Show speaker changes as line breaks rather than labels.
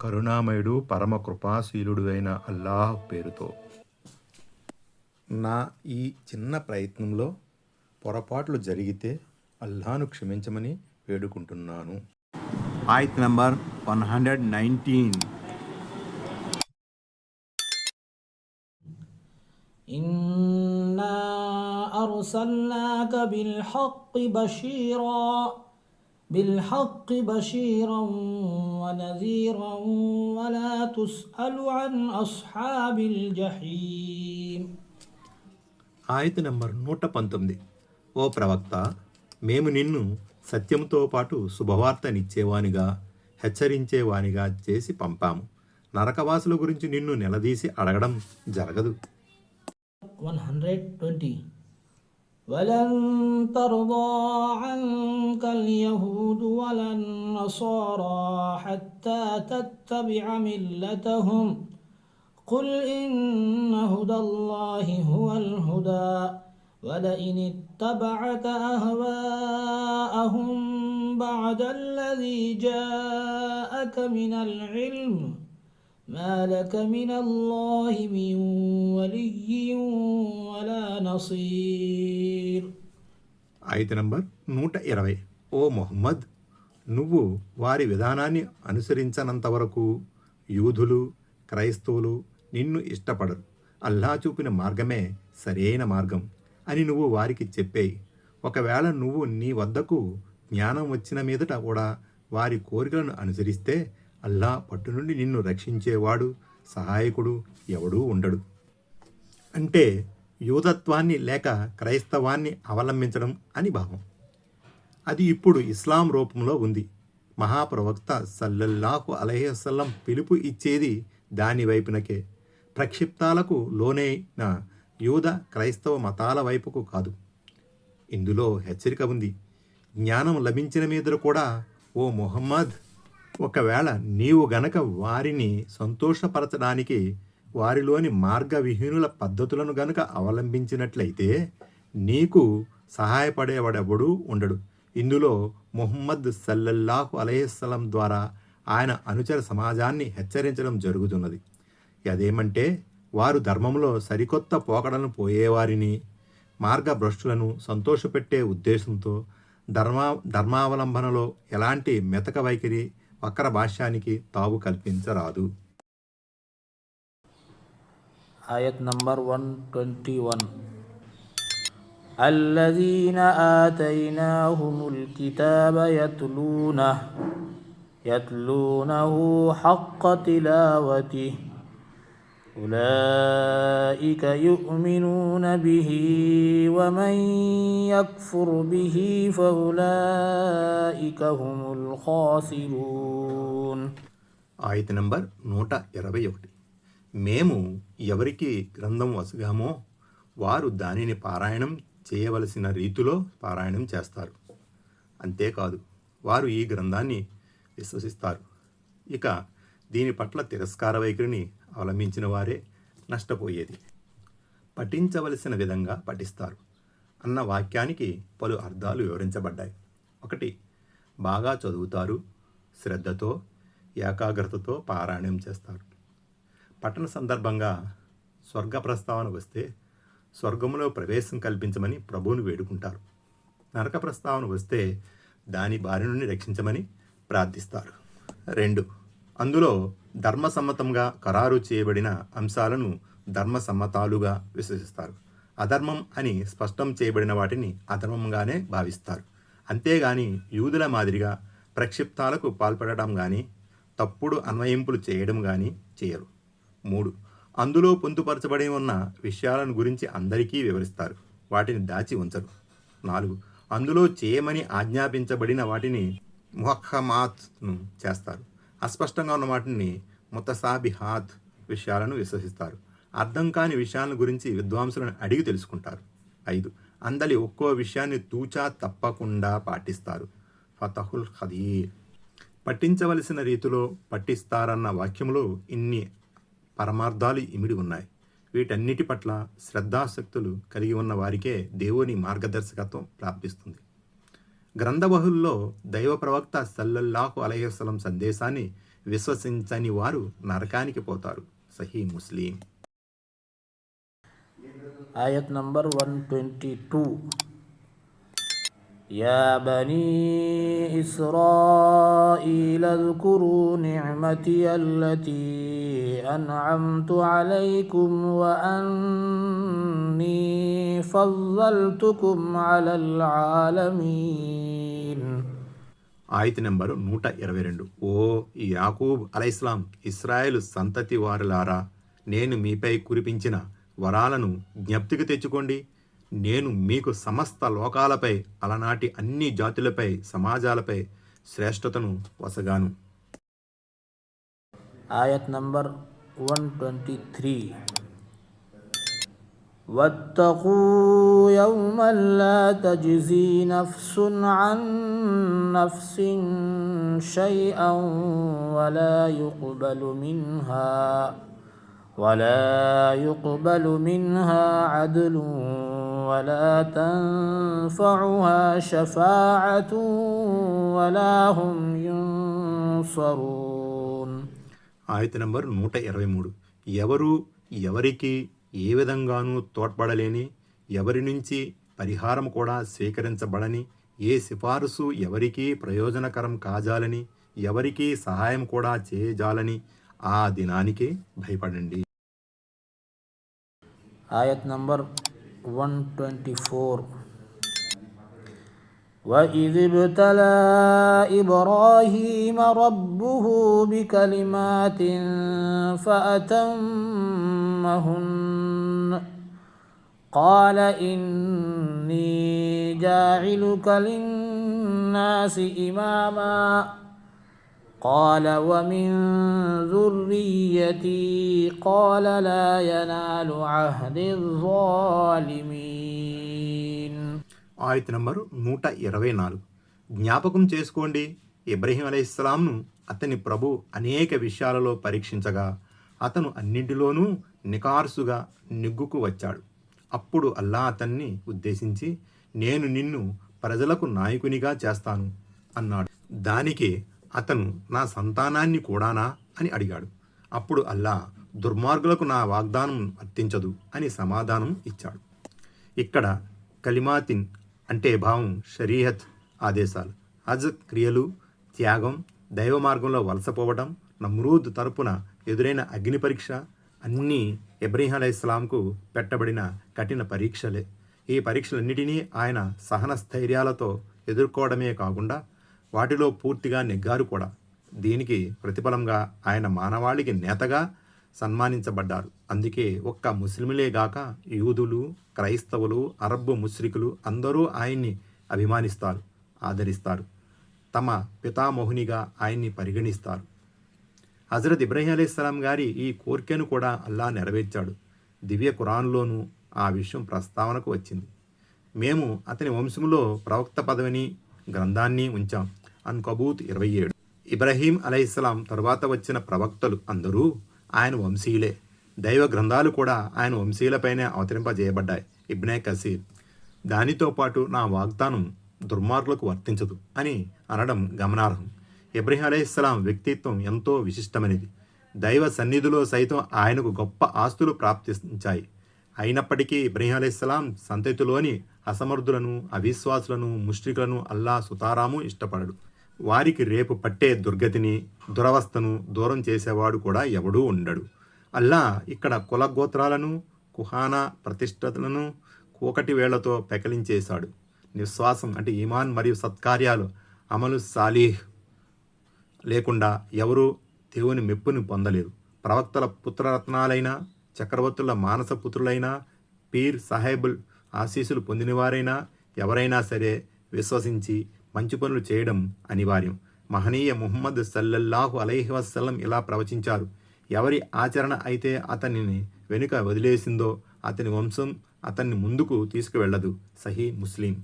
కరుణామయుడు పరమ కృపాశీలుడు అయిన అల్లాహ్ పేరుతో నా ఈ చిన్న ప్రయత్నంలో పొరపాట్లు జరిగితే అల్లాను క్షమించమని వేడుకుంటున్నాను
Ayat number 119.
إنا أرسلناك بالحق بشيرا بالحق بشيرا ونذيرا ولا تسأل عن أصحاب الجحيم
ఆయత నంబర్ నూట పంతొమ్మిది ఓ ప్రవక్త మేము నిన్ను సత్యంతో పాటు శుభవార్తనిచ్చేవానిగా హెచ్చరించేవానిగా చేసి పంపాము నరకవాసుల గురించి నిన్ను నిలదీసి అడగడం జరగదు
120 ولن ترضى عنك اليهود ولا النصارى حتى تتبع ملتهم. قل إن هدى الله هو الهدى ولئن اتبعت أهواءهم بعد الذي جاءك من العلم. ما لك من الله من ولي ولا نصير.
ఐదు నంబర్ నూట ఇరవై. ఓ మొహమ్మద్ నువ్వు వారి విధానాన్ని అనుసరించనంత వరకు యూదులు క్రైస్తవులు నిన్ను ఇష్టపడరు. అల్లా చూపిన మార్గమే సరైన మార్గం అని నువ్వు వారికి చెప్పేయి. ఒకవేళ నువ్వు నీ వద్దకు జ్ఞానం వచ్చిన మీదట కూడా వారి కోరికలను అనుసరిస్తే అల్లా పట్టు నుండి నిన్ను రక్షించేవాడు సహాయకుడు ఎవడూ ఉండడు. అంటే యూదత్వాన్ని లేక క్రైస్తవాన్ని అవలంబించడం అని భావం. అది ఇప్పుడు ఇస్లాం రూపంలో ఉంది. మహాప్రవక్త సల్లల్లాహు అలహస్లం పిలుపు ఇచ్చేది దాని వైపునకే. ప్రక్షిప్తాలకు లోనైన యూద క్రైస్తవ మతాల వైపుకు కాదు. ఇందులో హెచ్చరిక ఉంది. జ్ఞానం లభించిన మీద కూడా ఓ మొహమ్మద్ ఒకవేళ నీవు గనక వారిని సంతోషపరచడానికి వారిలోని మార్గవిహీనుల పద్ధతులను గనుక అవలంబించినట్లయితే నీకు సహాయపడేవాడెవడూ ఉండడు. ఇందులో ముహమ్మద్ సల్లల్లాహు అలైహిస్సలం ద్వారా ఆయన అనుచర సమాజాన్ని హెచ్చరించడం జరుగుతున్నది. అదేమంటే వారు ధర్మంలో సరికొత్త పోకడలను పోయేవారిని మార్గభ్రష్టులను సంతోషపెట్టే ఉద్దేశంతో ధర్మా ధర్మావలంబనలో ఎలాంటి మెతక వైఖరి వక్ర భాష్యానికి తావు కల్పించరాదు.
آيات نمبر 121 الذين آتيناهم الكتاب يتلونه يتلونه حق تلاوته. أولئك يؤمنون به ومن يكفر به فأولئك هم الخاسرون.
آية نمبر 121 మేము ఎవరికి గ్రంథం వసగామో వారు దానిని పారాయణం చేయవలసిన రీతిలో పారాయణం చేస్తారు. అంతేకాదు వారు ఈ గ్రంథాన్ని విశ్వసిస్తారు. ఇక దీని పట్ల తిరస్కార వైఖరిని అవలంబించిన వారే నష్టపోయేది. పఠించవలసిన విధంగా పఠిస్తారు అన్న వాక్యానికి పలు అర్థాలు వివరించబడ్డాయి. ఒకటి బాగా చదువుతారు శ్రద్ధతో ఏకాగ్రతతో పారాయణం చేస్తారు. పట్టణ సందర్భంగా స్వర్గ ప్రస్తావన వస్తే స్వర్గంలో ప్రవేశం కల్పించమని ప్రభువును వేడుకుంటారు. నరక ప్రస్తావన వస్తే దాని బారి నుండి రక్షించమని ప్రార్థిస్తారు. రెండు అందులో ధర్మసమ్మతంగా ఖరారు చేయబడిన అంశాలను ధర్మసమ్మతాలుగా విశ్వసిస్తారు. అధర్మం అని స్పష్టం చేయబడిన వాటిని అధర్మంగానే భావిస్తారు. అంతేగాని యూదుల మాదిరిగా ప్రక్షిప్తాలకు పాల్పడటం కానీ తప్పుడు అన్వయింపులు చేయడం కానీ చేయరు. మూడు. అందులో పొందుపరచబడి ఉన్న విషయాలను గురించి అందరికీ వివరిస్తారు. వాటిని దాచి ఉంచరు. నాలుగు. అందులో చేయమని ఆజ్ఞాపించబడిన వాటిని ముహమాత్ను చేస్తారు. అస్పష్టంగా ఉన్న వాటిని ముతసాబిహాత్ విషయాలను విశ్వసిస్తారు. అర్థం కాని విషయాల గురించి విద్వాంసులను అడిగి తెలుసుకుంటారు. ఐదు. అందలి ఒక్కో విషయాన్ని తూచా తప్పకుండా పాటిస్తారు. ఫతహుల్ ఖదీర్. పట్టించవలసిన రీతిలో పట్టిస్తారన్న వాక్యంలో ఇన్ని పరమార్థాలు ఇమిడి ఉన్నాయి. వీటన్నిటి పట్ల శ్రద్ధాశక్తులు కలిగి ఉన్న వారికే దేవుని మార్గదర్శకత్వం ప్రాప్తిస్తుంది. గ్రంథబహుల్లో దైవ ప్రవక్త సల్లల్లాహు అలైహిస్సలం సందేశాన్ని విశ్వసించని వారు నరకానికి పోతారు. సహీ ముస్లిం.
ఆయత్ నంబర్ వన్ ట్వంటీ టూ. يا بني إسرائيل اذكروا نعمتي التي أنعمت عليكم وأني فضلتكم على العالمين
ఆయత నెంబరు నూట ఇరవై రెండు ఓ యాకూబ్ అలైస్లాం ఇస్రాయేలు సంతతి వారులారా నేను మీపై కురిపించిన వరాలను జ్ఞప్తికి తెచ్చుకోండి నేను మీకు సమస్త లోకాలపై అలనాటి అన్ని జాతులపై సమాజాలపై శ్రేష్టతను వసగాను
Ayat number 123 واتقوا يوما لا تجزي نفس عن نفس شيئا ولا يقبل منها ولا يقبل منها عدل ولا تنفعها شفاعة ولا هم ينصرون
ఆయత నంబర్ నూట ఇరవై మూడు ఎవరు ఎవరికి ఏ విధంగానూ తోడ్పడలేని ఎవరి నుంచి పరిహారం కూడా స్వీకరించబడని ఏ సిఫారసు ఎవరికీ ప్రయోజనకరం కాజాలని ఎవరికీ సహాయం కూడా చేయజాలని ఆ దినానికే భయపడండి
Ayat number 124 وإذ ابتلى إبراهيم ربه بكلمات فأتمهن. قال إني جاعلك للناس إماما. قال ومن ذريتي قال لا ينال عهد الظالمين
ఆయత నంబరు నూట ఇరవై నాలుగు జ్ఞాపకం చేసుకోండి ఇబ్రహీం అలైహిస్సలాంను అతని ప్రభు అనేక విషయాలలో పరీక్షించగా అతను అన్నింటిలోనూ నికార్సుగా నిగ్గుకు వచ్చాడు అప్పుడు అల్లా అతన్ని ఉద్దేశించి నేను నిన్ను ప్రజలకు నాయకునిగా చేస్తాను అన్నాడు దానికి అతను నా సంతానాన్ని కూడానా అని అడిగాడు. అప్పుడు అల్లా దుర్మార్గులకు నా వాగ్దానం వర్తించదు అని సమాధానం ఇచ్చాడు. ఇక్కడ కలిమాతిన్ అంటే భావం షరీహత్ ఆదేశాలు. హజ్ క్రియలు త్యాగం దైవ మార్గంలో వలసపోవడం నమ్రూద్ తరపున ఎదురైన అగ్ని పరీక్ష అన్నీ ఇబ్రహీం అలైహిస్లాంకు పెట్టబడిన కఠిన పరీక్షలే. ఈ పరీక్షలన్నిటినీ ఆయన సహన స్థైర్యాలతో ఎదుర్కోవడమే కాకుండా వాటిలో పూర్తిగా నెగ్గారు కూడా. దీనికి ప్రతిఫలంగా ఆయన మానవాళికి నేతగా సన్మానించబడ్డారు. అందుకే ఒక్క ముస్లిములే గాక యూదులు క్రైస్తవులు అరబ్బు ముస్రికులు అందరూ ఆయన్ని అభిమానిస్తారు ఆదరిస్తారు. తమ పితామోహునిగా ఆయన్ని పరిగణిస్తారు. హజరత్ ఇబ్రాహీం అలీస్లాం గారి ఈ కోరికను కూడా అల్లా నెరవేర్చాడు. దివ్య ఖురాన్లోనూ ఆ విషయం ప్రస్తావనకు వచ్చింది. మేము అతని వంశంలో ప్రవక్త పదవిని గ్రంథాన్ని ఉంచాం. అన్ కబూత్ ఇరవై ఏడు. ఇబ్రహీం అలైహిస్సలాం తరువాత వచ్చిన ప్రవక్తలు అందరూ ఆయన వంశీయులే. దైవ గ్రంథాలు కూడా ఆయన వంశీయులపైనే అవతరింపజేయబడ్డాయి. ఇబ్నే కసీర్ దానితో పాటు నా వాగ్దానం దుర్మార్గులకు వర్తించదు అని అనడం గమనార్హం. ఇబ్రహీం అలైహిస్సలాం వ్యక్తిత్వం ఎంతో విశిష్టమైనది. దైవ సన్నిధిలో సైతం ఆయనకు గొప్ప ఆస్తులు ప్రాప్తించాయి. అయినప్పటికీ ఇబ్రహీం అలైహిస్సలాం సంతతిలోని అసమర్థులను అవిశ్వాసులను ముష్టికులను అల్లా సుతారాము ఇష్టపడడు. వారికి రేపు పట్టే దుర్గతిని దురవస్థను దూరం చేసేవాడు కూడా ఎవడూ ఉండడు. అల్లా ఇక్కడ కుల గోత్రాలను కుహానా ప్రతిష్టతలను కూకటి వేళ్ళతో పెకలించేశాడు. నిశ్వాసం అంటే ఈమాన్ మరియు సత్కార్యాలు అమలు సాలీహ్. లేకుండా ఎవరూ దేవుని మెప్పుని పొందలేరు ప్రవక్తల పుత్రరత్నాలైన చక్రవర్తుల మానస పుత్రులైనా పీర్ సాహెబుల్ ఆశీస్సులు పొందినవారైనా ఎవరైనా సరే విశ్వసించి మంచి పనులు చేయడం అనివార్యం. మహనీయ ముహమ్మద్ సల్లల్లాహు అలైహి వసల్లం ఇలా ప్రవచించారు. ఎవరి ఆచరణ అయితే అతనిని వెనుక వదిలేసిందో అతని వంశం అతన్ని ముందుకు తీసుకువెళ్ళదు. సహీ ముస్లిం.